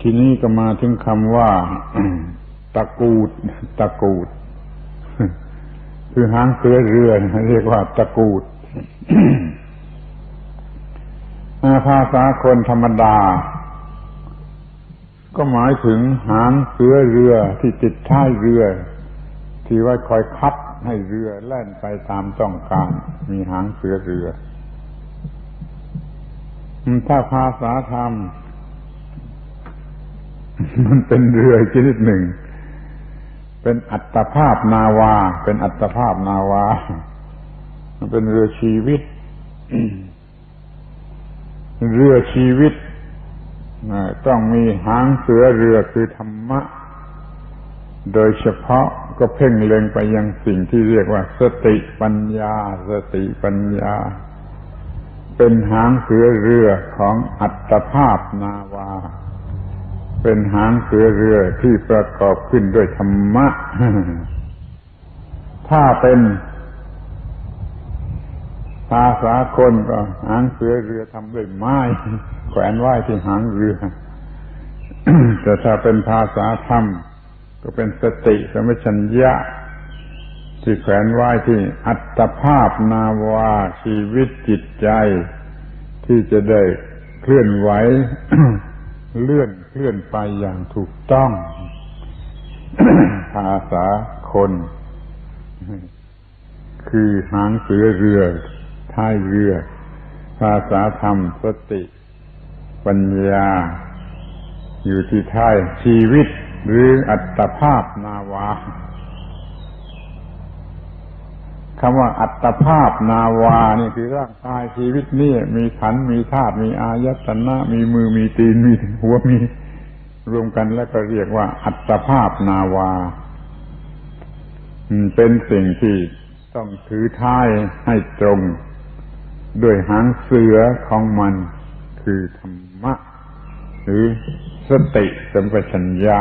ทีนี้ก็มาถึงคำว่าตะกูดตะกูด คือหางเสือเรือนเรียกว่าตะกูดภาษาคนธรรมดา ก็หมายถึงหางเสือเรือที่ติดท้ายเรือ ที่ไว้คอยคัดให้เรือแล่นไปตามต้องการ มีหางเสือเรือ ถ้าภาษาธรรม มันเป็นเรือชนิดหนึ่ง เป็นอัตภาพนาวา เป็นอัตภาพนาวา มันเป็นเรือชีวิต เรือชีวิตต้องมีหางเสือเรือคือธรรมะ โดยเฉพาะก็เพ่งเล็งไปยังสิ่งที่เรียกว่า สติปัญญา สติปัญญา เป็นหางเสือเรือของอัตภาพนาวา เป็นหางเสือเรือที่ประกอบขึ้นด้วยธรรมะ ถ้าเป็นภาษาคนก็หางเสือเรือทำด้วยไม้แขวนไว้ที่หางเรือ แต่ถ้าเป็นภาษาธรรม ก็เป็นสติสมัชัญญะที่แขวนไว้ที่อัตภาพนาวาชีวิตจิตใจ ที่จะได้เคลื่อนไหว เลื่อนเคลื่อนไปอย่างถูกต้องภาษาคน คือหางเสือเรือท้ายเรือ ภาษาธรรมสติ ปัญญา อยู่ที่ท้ายชีวิตหรืออัตภาพนาวา คำว่าอัตภาพนาวานี่คือร่างกายชีวิตนี่มีขันมีธาตุมีอายตนะมีมือมีตีนมีหัวมีรวมกันแล้วก็เรียกว่า อัตภาพนาวาเป็นสิ่งที่ต้องถือท้ายให้ตรง ด้วยหางเสือของมันคือธรรมะ หรือสติสัมปชัญญะ